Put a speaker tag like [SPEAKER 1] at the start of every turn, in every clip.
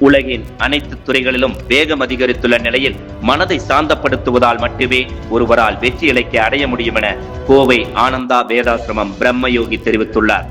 [SPEAKER 1] உலகின் அனைத்து துறைகளிலும் வேகம் அதிகரித்துள்ள நிலையில் மனதை சாந்தப்படுத்துவதால் மட்டுமே ஒருவரால் வெற்றி இலக்கை அடைய முடியும் என கோவை ஆனந்தா வேதாசிரமம் பிரம்மயோகி தெரிவித்துள்ளார்.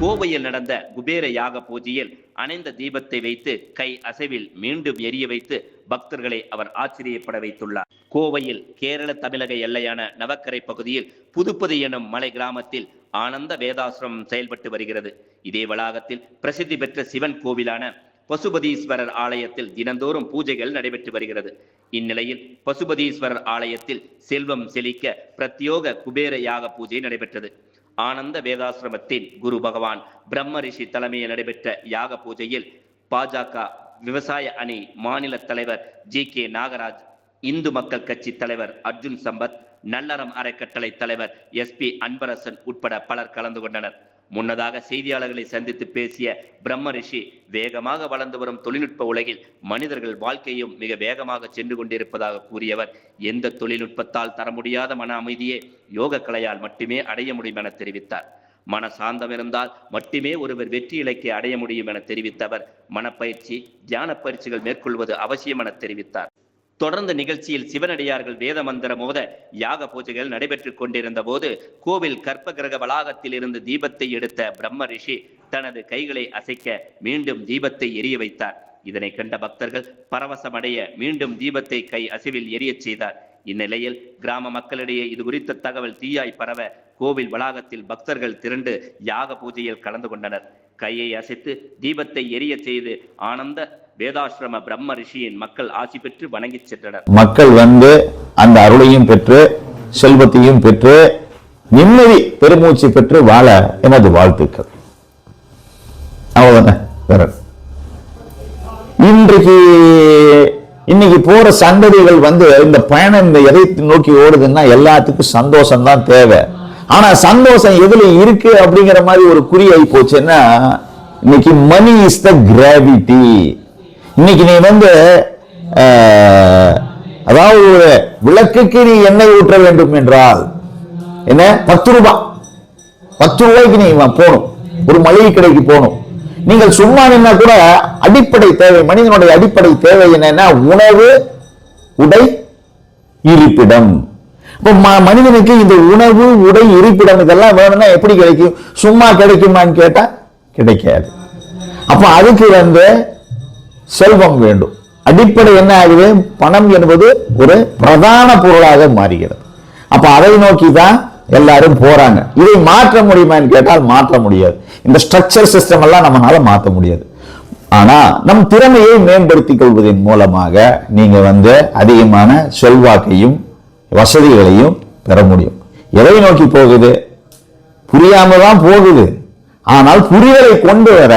[SPEAKER 1] கோவையில் நடந்த குபேர யாக பூஜையில் அணைந்த தீபத்தை வைத்து கை அசைவில் மீண்டும் எரிய வைத்து பக்தர்களை அவர் ஆச்சரியப்பட வைத்துள்ளார். கோவையில் கேரள தமிழக எல்லையான நவக்கரை பகுதியில் புதுப்பதி எனும் மலை கிராமத்தில் ஆனந்த வேதாசிரமம் செயல்பட்டு வருகிறது. இதே வளாகத்தில் பிரசித்தி பெற்ற சிவன் கோவிலான பசுபதீஸ்வரர் ஆலயத்தில் தினந்தோறும் பூஜைகள் நடைபெற்று வருகிறது. இந்நிலையில் பசுபதீஸ்வரர் ஆலயத்தில் செல்வம் செழிக்க பிரத்யோக குபேர யாக பூஜை நடைபெற்றது. ஆனந்த வேதாசிரமத்தின் குரு பகவான் பிரம்ம ரிஷி தலைமையில் நடைபெற்ற யாக பூஜையில் பாஜக விவசாய அணி மாநில தலைவர் ஜி கே நாகராஜ் இந்து மக்கள் கட்சி தலைவர் அர்ஜுன் சம்பத் நல்லறம் அறக்கட்டளை தலைவர் எஸ் பி அன்பரசன் உட்பட பலர் கலந்து கொண்டனர். முன்னதாக செய்தியாளர்களை சந்தித்து பேசிய பிரம்ம ரிஷி வேகமாக வளர்ந்து வரும் தொழில்நுட்ப உலகில் மனிதர்கள் வாழ்க்கையும் மிக வேகமாக சென்று கொண்டிருப்பதாக கூறியவர் எந்த தொழில்நுட்பத்தால் தர முடியாத மன அமைதியே யோக கலையால் மட்டுமே அடைய முடியும் என தெரிவித்தார். மனசாந்தம் இருந்தால் மட்டுமே ஒருவர் வெற்றி இலக்கை அடைய முடியும் என தெரிவித்தவர். மனப்பயிற்சி தியான பயிற்சிகள் மேற்கொள்வது அவசியம் என தெரிவித்தார். தொடர்ந்து நிகழ்ச்சியில் சிவனடியார்கள் வேத மந்திர மோத யாக பூஜைகள் நடைபெற்றுக் கொண்டிருந்த போது கோவில் கற்ப கிரக வளாகத்தில் இருந்து தீபத்தை எடுத்த பிரம்ம ரிஷி தனது கைகளை அசைக்க மீண்டும் தீபத்தை எரிய வைத்தார். இதனை கண்ட பக்தர்கள் பரவசமடைய மீண்டும் தீபத்தை கை அசைவில் எரியச் செய்தார். இந்நிலையில் கிராம மக்களிடையே இது குறித்த தகவல் தீயாய் பரவ கோவில் வளாகத்தில் பக்தர்கள் திரண்டு யாக பூஜையில் கலந்து கொண்டனர். கையை அசைத்து தீபத்தை எரிய செய்து ஆனந்த வேதாசிரம பிரம்ம ரிஷியின் மக்கள் ஆசி பெற்று வணங்கி சென்றனர்.
[SPEAKER 2] மக்கள் வந்து அந்த அருளையும் பெற்று செல்வத்தையும் பெற்று நிம்மதி பெருமூச்சு பெற்று வாழ எனது வாழ்த்துக்கள். அவ்வளவுதானே. இன்றைக்கு இன்னைக்கு போற சந்ததிகள் வந்து இந்த பயணம் இந்த எதை நோக்கி ஓடுதுன்னா எல்லாத்துக்கும் சந்தோஷம் தான் தேவை. ஆனா சந்தோஷம் எதுல இருக்கு அப்படிங்கிற மாதிரி ஒரு குறி ஆகி போச்சுன்னா இன்னைக்கு மணி இஸ் த கிராவிட்டி இன்னைக்கு நீ வந்து அதாவது ஒரு விளக்குக்கு நீ எண்ணெய் ஊற்ற வேண்டும் என்றால் என்ன? பத்து ரூபாய் பத்து ரூபாய்க்கு நீ போகணும். ஒரு மளிகை கடைக்கு போகணும். நீங்கள் சும்மா நின்னா கூட அடிப்படை தேவை மனிதனுடைய அடிப்படை தேவை என்னன்னா உணவு உடை இருப்பிடம். இப்போ ம- மனிதனுக்கு இந்த உணவு உடை இருப்பிடம் இதெல்லாம் வேணும்னா எப்படி கிடைக்கும்? சும்மா கிடைக்குமான்னு கேட்டா கிடைக்காது. அப்ப அதுக்கு வந்து செல்வம் வேண்டும். அடிப்படை என்ன ஆகுது? பணம் என்பது ஒரு பிரதான பொருளாக மாறுகிறது. அப்ப அதை நோக்கி தான் எல்லாரும் போறாங்க. இதை மாற்ற முடியுமான்னு கேட்டால் மாற்ற முடியாது. இந்த ஸ்ட்ரக்சர் சிஸ்டம் எல்லாம் நம்மளால மாற்ற முடியாது. ஆனா நம் திறமையை மேம்படுத்திக் கொள்வதன் மூலமாக நீங்க வந்து அதிகமான செல்வாக்கையும் வசதிகளையும் பெற முடியும். எதை நோக்கி போகுது? புரியாம தான் போகுது. ஆனால் புரிதலை கொண்டு வர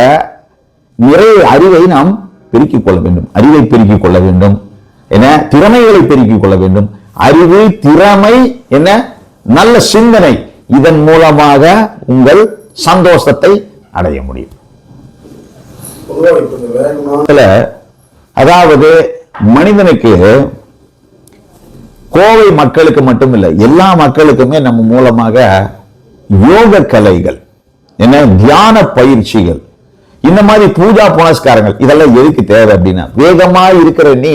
[SPEAKER 2] நிறைய அறிவை நாம் பெருக்கிக் கொள்ள வேண்டும். அறிவை பெருக்கிக் கொள்ள வேண்டும். என திறமைகளை பெருக்கிக் கொள்ள வேண்டும். அறிவு திறமை என்ன? நல்ல சிந்தனை. இதன் மூலமாக உங்கள் சந்தோஷத்தை அடைய முடியும். அதாவது மனிதனுக்கு கோவை மக்களுக்கு மட்டும் இல்லை எல்லா மக்களுக்குமே நம்ம மூலமாக யோக கலைகள் என்ன தியான பயிற்சிகள் இந்த மாதிரி பூஜா புனஸ்காரங்கள் இதெல்லாம் எதுக்கு தேவை அப்படின்னா வேகமா இருக்கிற நீ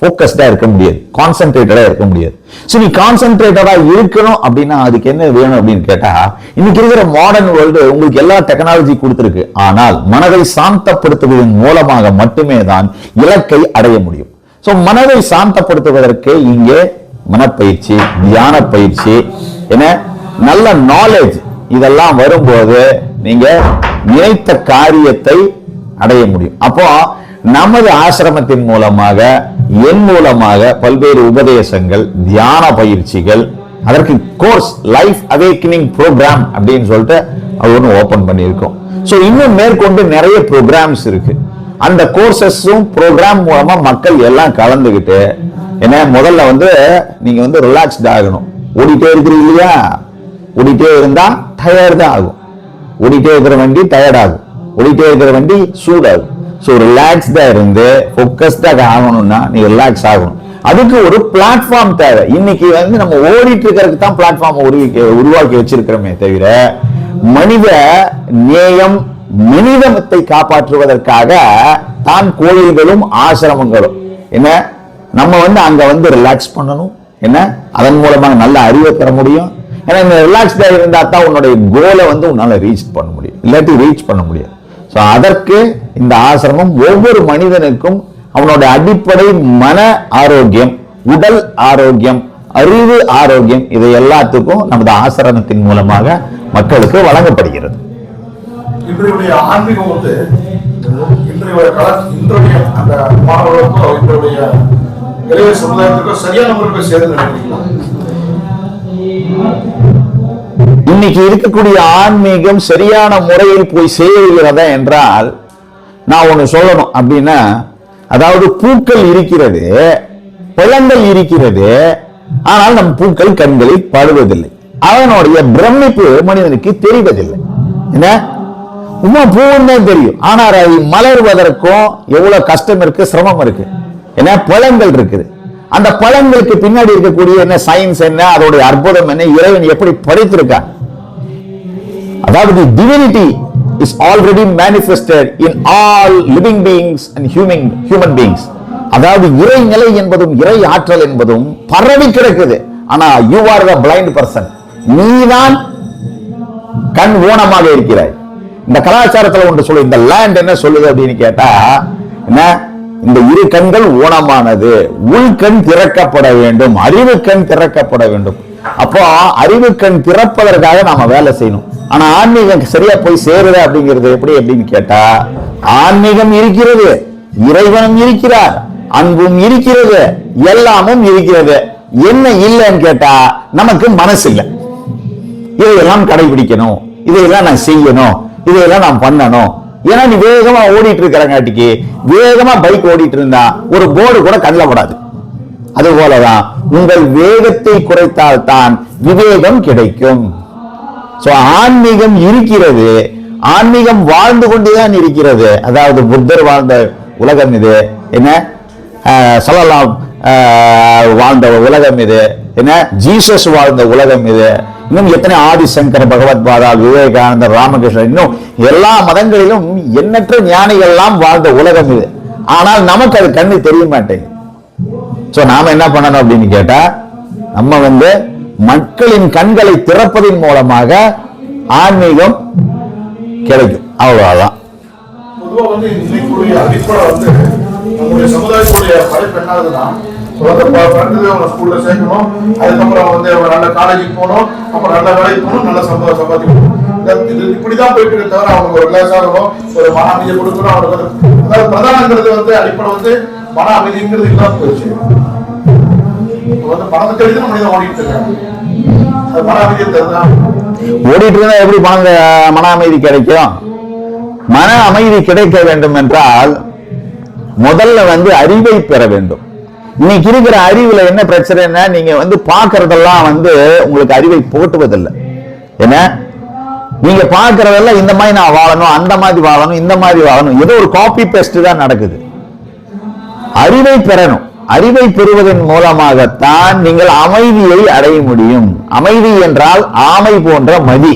[SPEAKER 2] ஃபோக்கஸ்டாக இருக்க முடியாது. கான்சென்ட்ரேட்டடா இருக்க முடியாது. ஸோ நீ கான்சென்ட்ரேட்டடா இருக்கணும் அப்படின்னா அதுக்கு என்ன வேணும் அப்படின்னு கேட்டா இன்னைக்கு இருக்கிற மாடர்ன் வேர்ல்டு உங்களுக்கு எல்லா டெக்னாலஜி கொடுத்துருக்கு. ஆனால் மனதை சாந்தப்படுத்துவதன் மூலமாக மட்டுமே தான் இலக்கை அடைய முடியும். ஸோ மனதை சாந்தப்படுத்துவதற்கு இங்கே மனப்பயிற்சி தியான பயிற்சி என நல்ல நாலேஜ் இதெல்லாம் வரும்போது நீங்க நினைத்த காரியத்தை அடைய முடியும். அப்போ நமது ஆசிரமத்தின் மூலமாக என் மூலமாக பல்வேறு உபதேசங்கள் தியான பயிற்சிகள் அதற்கு கோர்ஸ் லைஃப் அவேக்கனிங் ப்ரோக்ராம் அப்படின்னு சொல்லிட்டு அது ஒன்று ஓப்பன் பண்ணியிருக்கோம். ஸோ இன்னும் மேற்கொண்டு நிறைய ப்ரோக்ராம்ஸ் இருக்கு. அந்த கோர்சஸும் ப்ரோக்ராம் மூலமா மக்கள் எல்லாம் கலந்துக்கிட்டு என்ன முதல்ல வந்து நீங்க வந்து ரிலாக்ஸ்ட் ஆகணும். ஓடிட்டே இருக்கிறீங்க இல்லையா? ஓடிட்டே இருந்தா டயர்டு தான் ஆகும். ஓடிட்டே இருக்கிற வண்டி டயர்டாகும் ஓடிட்டே இருக்கிற வண்டி சூடாகும். ஸோ ரிலாக்ஸ்டாக இருந்து ஃபோக்கஸ்டாக ஆகணும்னா நீ ரிலாக்ஸ் ஆகணும். அதுக்கு ஒரு பிளாட்ஃபார்ம் தேவை. இன்னைக்கு வந்து நம்ம ஓடிட்டு இருக்கிறதுக்கு தான் பிளாட்ஃபார்ம் உருவாக்கி உருவாக்கி வச்சிருக்கிறோமே தவிர மனித நேயம் மனிதத்தை காப்பாற்றுவதற்காக தான் கோயில்களும் ஆசிரமங்களும். என்ன? நம்ம வந்து அங்க வந்து ரிலாக்ஸ் பண்ணணும். என்ன? அதன் மூலமாக நல்ல அறிவை பெற முடியும். ஏன்னா இந்த ரிலாக்ஸ்டாக இருந்தால் தான் உன்னுடைய கோலை வந்து உன்னால் ரீச் பண்ண முடியும். இல்லாட்டி ரீச் பண்ண முடியாது. ஸோ அதற்கு இந்த ஆசிரமம் ஒவ்வொரு மனிதனுக்கும் அவனுடைய அடிப்படை மன ஆரோக்கியம் உடல் ஆரோக்கியம் அறிவு ஆரோக்கியம் இதை எல்லாத்துக்கும் நமது ஆசிரமத்தின் மூலமாக மக்களுக்கு வழங்கப்படுகிறது.
[SPEAKER 3] இன்றைய ஆன்மீகம் வந்து இன்றைய இன்றைய அந்த மாணவர்களுக்கும் இன்றைய இளைய சமுதாயத்துக்கும் சரியான முறையில் சேர்ந்து நினைக்கிறீங்களா
[SPEAKER 2] இன்னைக்கு இருக்கக்கூடிய ஆன்மீகம் சரியான முறையில் போய் சேருகிறதா என்றால் நான் ஒண்ணு சொல்லணும். அப்படின்னா அதாவது பூக்கள் இருக்கிறது பழங்கள் இருக்கிறது ஆனால் நம் பூக்கள் கண்களில் படுவதில்லை. அவனுடைய பிரமிப்பு மனிதனுக்கு தெரிவதில்லை. என்ன? உமா பூன்னு தெரியும். ஆனால் அது மலர்வதற்கும் எவ்வளவு கஷ்டம் இருக்கு சிரமம் இருக்கு. ஏன்னா பழங்கள் இருக்குது. அந்த பழங்களுக்கு பின்னாடி இருக்கக்கூடிய என்ன சயின்ஸ் என்ன அதோடைய அற்புதம் என்ன இறைவன் எப்படி படைத்திருக்கான்? அதாவது divinity is already manifested in all living beings and human human beings அதாவது இறைநிலை என்பதும் இறை ஆற்றல் என்பதும் பரவி கிடக்குது. ஆனா you are the blind person நீதான் கண் ஊனமாக இருக்கிறாய். இந்த கலாச்சாரத்துல ஒன்று சொல்லு இந்த லேண்ட் என்ன சொல்லுது அப்படின்னு கேட்டா என்ன? இந்த இரு கண்கள் ஊனமானது உள்கண் திறக்கப்பட வேண்டும் அறிவு கண் திறக்கப்பட வேண்டும். அப்போ அறிவு கண் திறப்பதற்காக நாம வேலை செய்யணும். ஆனா ஆன்மீகம் சரியா போய் சேருது அப்படிங்கிறது எப்படி அப்படின்னு கேட்டா ஆன்மீகம் இருக்கிறது இறைவனும் இருக்கிறார் அன்பும் இருக்கிறது எல்லாமும் இருக்கிறது. என்ன இல்லைன்னு கேட்டா நமக்கு மனசு இல்லை. இதையெல்லாம் கடைபிடிக்கணும் இதையெல்லாம் நான் செய்யணும் இதையெல்லாம் நான் பண்ணணும். ஏன்னா நீ வேகமா ஓடிட்டு இருக்கிறங்காட்டிக்கு வேகமா பைக் ஓடிட்டு இருந்தா ஒரு போர்டு கூட கண்ணில் படாது. அது போலதான் உங்கள் வேகத்தை குறைத்தால் தான் விவேகம் கிடைக்கும். சோ ஆன்மீகம் இருக்கிறது. ஆன்மீகம் வாழ்ந்து கொண்டுதான் இருக்கிறது. அதாவது புத்தர் வாழ்ந்த உலகம் இது. என்ன? சொல்லலாம் வாழ்ந்த உலகம் இது. என்ன? ஜீசஸ் வாழ்ந்த உலகம் இது. இன்னும் எத்தனை ஆதிசங்கர் பகவத் பாதா விவேகானந்தர் ராமகிருஷ்ணன் இன்னும் எல்லா மதங்களிலும் எண்ணற்ற ஞானிகள்லாம் வாழ்ந்த உலகம் இது. ஆனால் நமக்கு அது கண்ணு தெரிய மாட்டேங்குது. ஸோ நாம என்ன பண்ணணும் அப்படின்னு கேட்டா நம்ம வந்து மக்களின் கண்களை திறப்பதன் மூலமாக ஆன்மீகம் கிடைக்கும். அவ்வளவுதான்.
[SPEAKER 3] பொதுவா வந்து அடிப்படை வந்து ஸ்கூல்ல சேர்க்கணும். வந்து நல்ல போகணும். அப்புறம் நல்ல போகணும் நல்ல சம்பாதிக்கணும் இப்படிதான் போயிட்டு இருக்க தவிர அவங்க ஒரு ரிலாக்ஸ் ஒரு மன அமைதியை கொடுக்கணும். அவனுக்கு அதாவது பிரதானங்கிறது வந்து அடிப்படை வந்து மன அமைதிங்கிறது இல்லாம போயிடுச்சு. வந்து பணத்தை மனிதன் ஓடிட்டு இருக்காங்க அது மன அமைதியை தருதான்
[SPEAKER 2] ஓடிட்டு இருந்தா எப்படி பணம் மன அமைதி கிடைக்கும்? மன அமைதி கிடைக்க வேண்டும் என்றால் முதல்ல வந்து அறிவை பெற வேண்டும். இன்னைக்கு இருக்கிற அறிவுல என்ன பிரச்சனைன்னா நீங்க வந்து பாக்குறதெல்லாம் வந்து உங்களுக்கு அறிவை போட்டுவதில்லை. என்ன? நீங்க பாக்குறதெல்லாம் இந்த மாதிரி நான் வாழணும் அந்த மாதிரி வாழணும் இந்த மாதிரி வாழணும். ஏதோ ஒரு காப்பி பேஸ்ட் தான் நடக்குது. அறிவை பெறணும். அறிவை பெறுவதன் மூலமாகத்தான் நீங்கள் அமைதியை அடைய முடியும். அமைதி என்றால் ஆமை போன்ற மதி.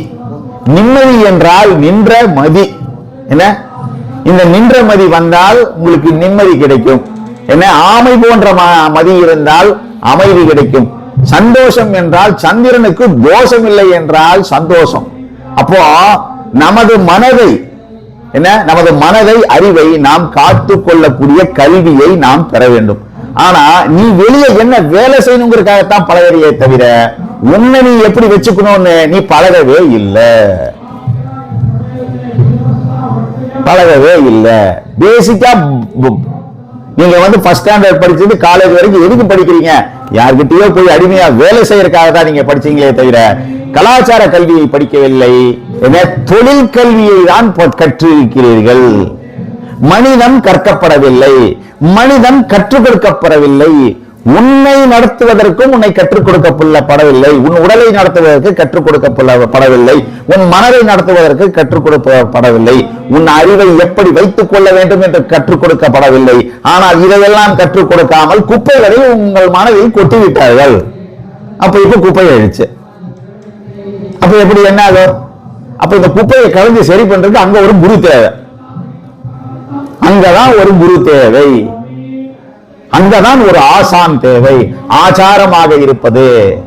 [SPEAKER 2] நிம்மதி என்றால் நின்ற மதி. என்ன? இந்த நின்ற மதி வந்தால் உங்களுக்கு நிம்மதி கிடைக்கும். என்ன? ஆமை போன்ற மதி இருந்தால் அமைதி கிடைக்கும். சந்தோஷம் என்றால் சந்திரனுக்கு தோஷம் இல்லை என்றால் சந்தோஷம். அப்போ நமது மனதை என்ன? நமது மனதை அறிவை நாம் காத்து கொள்ளக்கூடிய கல்வியை நாம் பெற வேண்டும். ஆனா நீ வெளியே என்ன வேலை செய்யணுங்கிறதுக்காகத்தான் பழகறியே தவிர உன்னை நீ எப்படி வச்சுக்கணும்னு நீ பழகவே இல்லை. பழகவே இல்லை. பேசிக்கா நீங்க வந்து ஃபர்ஸ்ட் ஸ்டாண்டர்ட் படிச்சது காலேஜ் வரைக்கும் எதுக்கு படிக்கிறீங்க? யார்கிட்டயோ போய் அடிமையா வேலை செய்யறதுக்காக தான் நீங்க படிச்சீங்களே தவிர கலாச்சார கல்வியை படிக்கவில்லை. என தொழில் கல்வியை தான் கற்றிருக்கிறீர்கள். மனிதன் கற்கப்படவில்லை. மனிதன் கற்றுக் கொடுக்கப்படவில்லை. உன்னை நடத்துவதற்கும் உன்னை கற்றுக் கொடுக்கப்படவில்லை. உன் உடலை நடத்துவதற்கு கற்றுக் கொடுக்கப்படவில்லை உன் மனதை நடத்துவதற்கு கற்றுக் கொடுக்கப்படவில்லை. உன் அறிவை எப்படி வைத்துக் கொள்ள வேண்டும் என்று கற்றுக் கொடுக்கப்படவில்லை. ஆனால் இதையெல்லாம் கற்றுக் கொடுக்காமல் குப்பைகளை உங்கள் மனதை கொட்டிவிட்டார்கள். அப்ப இப்ப குப்பை அழிச்சு அப்ப எப்படி என்ன ஆகும்? அப்ப இந்த குப்பையை கலந்து சரி பண்றதுக்கு அங்க ஒரு குரு தேவை. அங்கதான் ஒரு குரு தேவை. அங்கதான் ஒரு ஆசான் தேவை. ஆச்சாரமாக இருப்பது.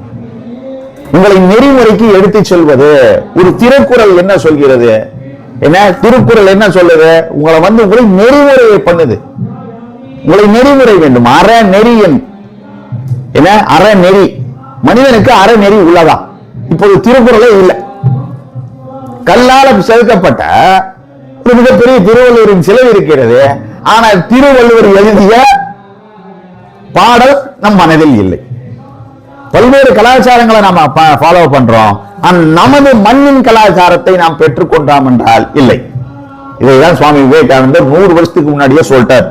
[SPEAKER 2] உங்களை நெறிமுறைக்கு எடுத்து சொல்வது. ஒரு திருக்குறள் என்ன சொல்கிறது? என்ன? திருக்குறள் என்ன சொல்லுது? உங்களை வந்து உங்களை நெறிமுறையை பண்ணுது. உங்களை நெறிமுறை வேண்டும். அற நெறியன் என்ன? அற நெறி. மனிதனுக்கு அற நெறி உள்ளதா? இப்போது திருக்குறளே இல்லை. கல்லால செதுக்கப்பட்ட மிகப்பெரிய திருவள்ளுவரின் சிலை இருக்கிறது ஆனால் திருவள்ளுவர் எழுதிய பாடல் நம் மனதில் இல்லை. பல்வேறு கலாச்சாரங்களை நாம ஃபாலோ பண்றோம். நமது மண்ணின் கலாச்சாரத்தை நாம் பெற்றுக்கொண்டோம் என்றால் இல்லை. இதைதான் சுவாமி விவேகானந்தர் நூறு வருஷத்துக்கு முன்னாடியே சொல்லிட்டார்.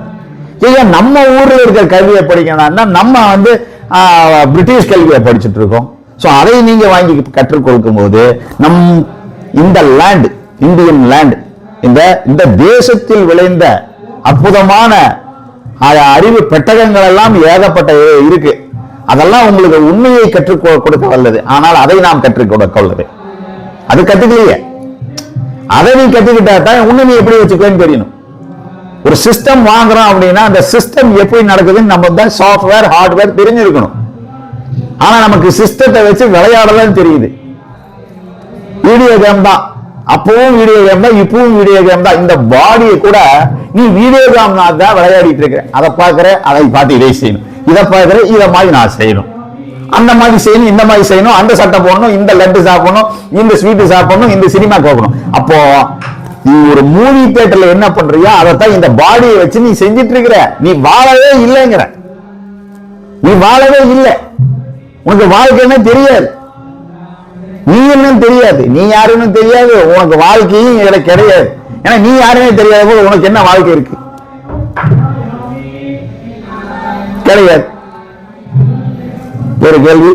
[SPEAKER 2] ஏன் நம்ம ஊர்ல இருக்கிற கல்வியை படிக்கணும்னா நம்ம வந்து பிரிட்டிஷ் கல்வியை படிச்சுட்டு இருக்கோம். ஸோ அதை நீங்க வாங்கி கற்றுக் கொடுக்கும் போது நம் இந்த லேண்ட் இந்தியன் லேண்ட் இந்த இந்த தேசத்தில் விளைந்த அற்புதமான அறிவு பெட்டகங்கள் எல்லாம் ஏகப்பட்ட இருக்கு. அதெல்லாம் உங்களுக்கு உண்மையை கற்றுக் கொடுக்க வல்லது. ஆனால் அதை நாம் கற்றுக் கொடுக்க வல்லது அது கத்துக்கலையே அதை நீ கத்துக்கிட்டா தான் உண்மை நீ எப்படி வச்சுக்கன்னு தெரியணும். ஒரு சிஸ்டம் வாங்குறோம் அப்படின்னா அந்த சிஸ்டம் எப்படி நடக்குதுன்னு நம்ம தான் சாஃப்ட்வேர் ஹார்ட்வேர் தெரிஞ்சிருக்கணும். ஆனா நமக்கு சிஸ்டத்தை வச்சு விளையாடலாம் தெரியுது. வீடியோ கேம் தான். அப்பவும் வீடியோ கேம் தான் இப்பவும் வீடியோ கேம் தான். இந்த பாடியை கூட நீ வீடியோ கேம் தான் விளையாடிட்டு இருக்க அதை பார்க்குற அதை பார்த்து இதை செய்யணும். இதை பார்க்குற இதை மாதிரி நான் செய்யணும். அந்த மாதிரி செய்யணும் இந்த மாதிரி செய்யணும். அந்த சட்டை போடணும் இந்த லட்டு சாப்பிடணும் இந்த ஸ்வீட்டு சாப்பிடணும் இந்த சினிமா போகணும் அப்போ நீ ஒரு மூவி தேட்டர்ல என்ன பண்றியோ அதைத்தான் இந்த பாடியை வச்சு நீ செஞ்சிட்டு இருக்கிற. நீ வாழவே இல்லைங்கிற. நீ வாழவே இல்லை. உனக்கு வாழ்க்கைன்னு தெரியாது. நீ என்னன்னு தெரியாது. நீ யாருன்னு தெரியாது. உனக்கு வாழ்க்கையும் இதில் கிடையாது. ஏன்னா நீ யாருன்னே தெரியாத போது உனக்கு என்ன வாழ்க்கை இருக்கு? கிடையாது. ஒரு கேள்வி?